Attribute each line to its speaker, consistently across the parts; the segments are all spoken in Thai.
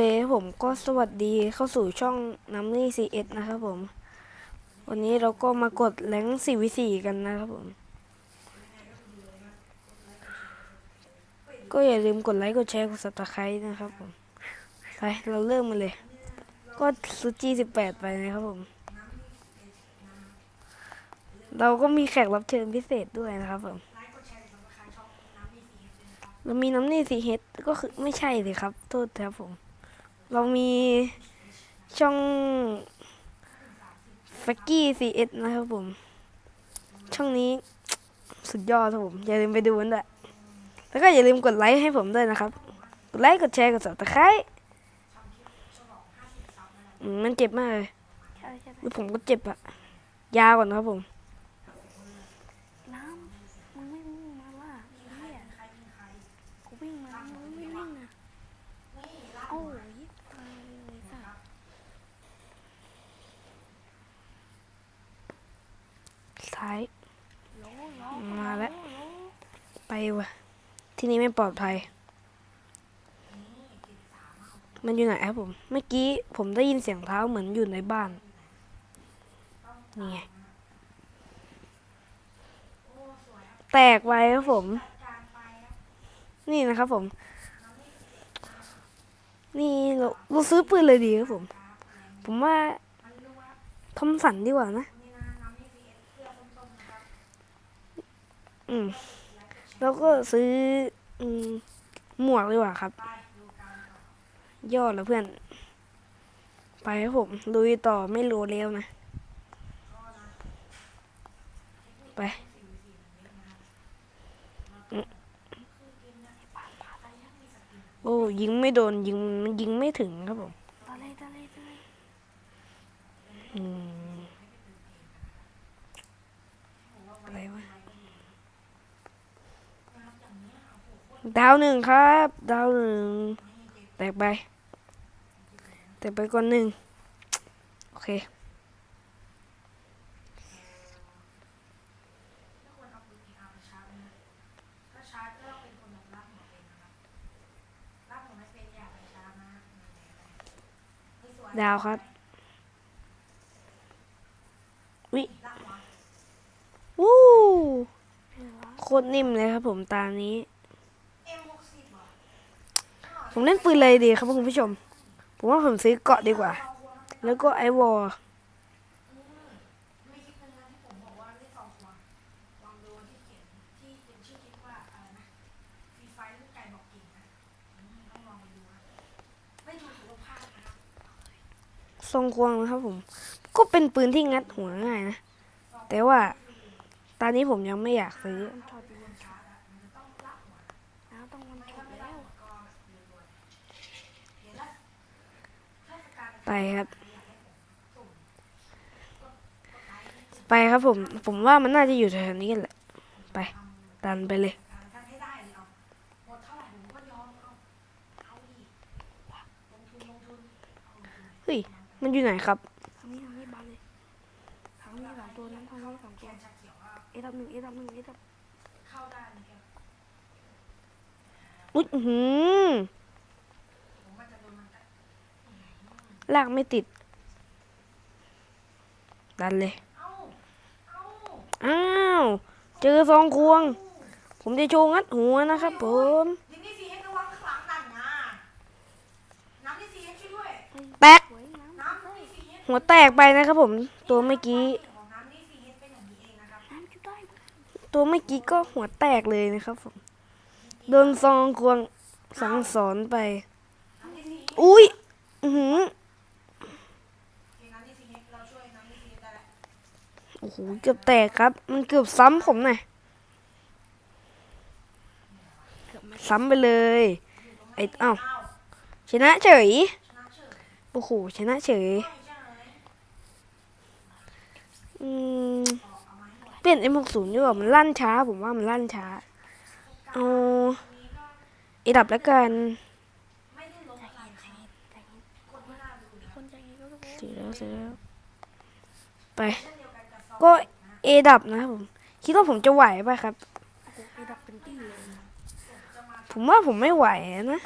Speaker 1: เคผมก็สวัสดีเข้าสู่ช่องน้ำนี่ CS นะครับผม วันนี้เราก็มากดแรงสี่วิสี่กันนะครับผม ก็อย่าลืมกดไลค์กดแชร์กด subscribe นะครับผม ไป เราเริ่มมาเลย ก็ซูจีสิบแปดไปนะครับผม เราก็มีแขกรับเชิญพิเศษด้วยนะครับผมเรามีน้ำนี่สีเฮดก็คือไม่ใช่สิครับ โทษครับผม เรามีช่องฟักกี้ซีเอสนะครับผม ช่องนี้สุดยอดครับผม อย่าลืมไปดูกันด้วยแล้วก็อย่าลืมกดไลค์ให้ผมด้วยนะครับ กดไลค์กดแชร์กด subscribe อืมมันเจ็บมากเลย
Speaker 2: ใช่ใช่
Speaker 1: หรือผมก็เจ็บอะยาวก่อนนะครับผม
Speaker 2: น้ำมึงไม่วิ่งมาว่าไอ้เหี้ยกูวิ่งมามึงไม่วิ่งอะโอ้ยตายเลยสัส
Speaker 1: ท้าย มาแล้ว ไปวะที่นี่ไม่ปลอดภัย มันอยู่ไหนครับผม เมื่อกี้ผมได้ยินเสียงเท้าเหมือนอยู่ในบ้าน นี่ไง แตกไปครับผม นี่นะครับผม นี่เราเราซื้อปืนเลยดีครับผม ผมว่าทอมสันดีกว่านะ อืม แล้วก็ซื้อ อืม หมวกดีกว่าครับ ยอดแล้วเพื่อน ไปครับผมลุยต่อไม่โลแล้วนะ ไปโอ้ยิงไม่โดนยิงมันยิงไม่ถึงครับผม
Speaker 2: ตะเลยตะเลยตะเลย
Speaker 1: อืมอะไรวะ ดาวหนึ่งครับ ดาวหนึ่งแตกไป แตกไปก่อนหนึ่งโอเคดาวครับ วิวู้โคตรนิ่มเลยครับผมตานี้ ผมเล่นปืนเลยดีครับคุณผู้ชม ผมว่าผมซื้อเกาะดีกว่า แล้วก็ไอวอลทรงควงนะครับผม ก็เป็นปืนที่งัดหัวง่ายนะ แต่ว่า ตอนนี้ผมยังไม่อยากซื้อ
Speaker 2: มันถอดอยู่มันถอดน้ำต้องมันถอดแล้ว
Speaker 1: ไปครับ ไปครับผม ผมว่ามันน่าจะอยู่แถวๆนี้กันแหละ ไปดันไปเลยเฮ้ย มันอยู่ไหนครับ
Speaker 2: ทางนี้ทางนี้บานเลยทางนี้สามตัวนั้นทางนี้สามตัวเอทับหนึ่งเอทับหนึ่งเอทับ
Speaker 1: อุ๊ยอื้อหือ ลากไม่ติด ดันเลย อ้าว เจอซองควง ผมจะโชว์งัดหัวนะครับผม
Speaker 3: ยิงนี่ซีเอ็กระวังข้างหลังนั่นนะน้ำนี่ซีเอ็กช่วยด้วย
Speaker 1: แตก
Speaker 2: สวยน้ำ
Speaker 3: น้ำนี่ซีเอ็ก
Speaker 1: หัวแตกไปนะครับผม ตัวเมื่อกี้
Speaker 3: ของน้ำนี่ซีเอ็กเป็นอย่างนี้เองนะครับ
Speaker 2: น้ำจุดได้
Speaker 1: ตัวเมื่อกี้ก็หัวแตกเลยนะครับผม โดนซองควงสังสอนไป
Speaker 3: น้ำนี่ซีเอ็ก
Speaker 1: อุ้ย อือหือ
Speaker 3: น้ำนี่ซีเอ็กเราช่วยน้ำนี่ซีเอ็กได้แล้ว
Speaker 1: โอ้โห เกือบแตกครับ มันเกือบซ้ำผมหน่อยซ้ำไปเลย ไอ้เอ้าชนะเฉย
Speaker 3: ชนะเฉย
Speaker 1: โอ้โห ชนะเฉย
Speaker 3: ใช่ใช่ไหม
Speaker 1: อืม เปลี่ยน M60 ดีกว่ามันลั่นช้า ผมว่ามันลั่นช้า เอาไอ้ดับแล้วกัน
Speaker 3: ไม่ได้ลงอะไร
Speaker 2: ใจเย็นใก็
Speaker 1: เอดับนะผมคิดว่าผมจะไหวป่ะครับผมว่าผมไม่ไหวนะ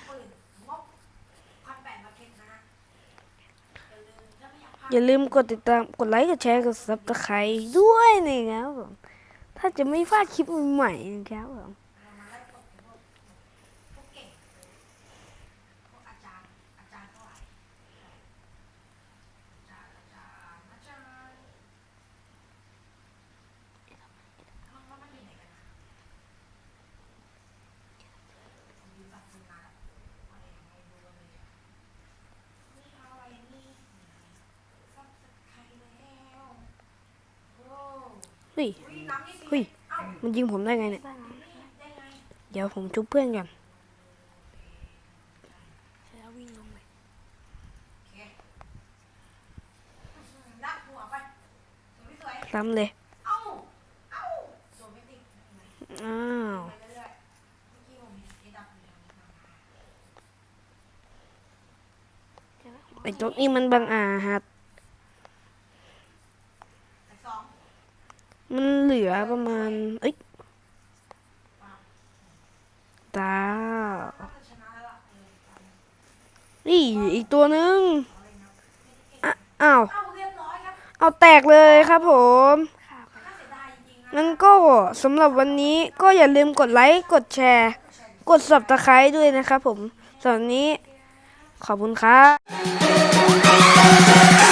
Speaker 3: อย่าลืมกดติดตามกดไลค์กดแชร์กดซับสไครด้วยนี่ครับผมถ้าจะไม่พลาดคลิปใหม่นะครับผม
Speaker 1: เฮ้
Speaker 3: ยเฮ้ย มันยิงผมได้ไงเนี่ย เดี๋ยวผมชุบเพื่อนก่อนซ้ำเลย
Speaker 1: อ้า
Speaker 3: ว
Speaker 1: ไอ้ตั
Speaker 2: ว
Speaker 3: นี้มันบางอา
Speaker 1: หัด
Speaker 3: มันเหลือประมาณ เอ้ยตา
Speaker 1: วนี่
Speaker 3: อีกตัวนึง
Speaker 1: อ้า
Speaker 3: ว
Speaker 1: เอา
Speaker 3: แตกเลยครับผม
Speaker 1: งั้น
Speaker 3: ก็สำหรับวันนี้ก็อย่าลืมกดไลค์ กดแชร์ กดสับตะไคร้ด้วยนะครับผมสำหรับนี้ขอบคุณครับ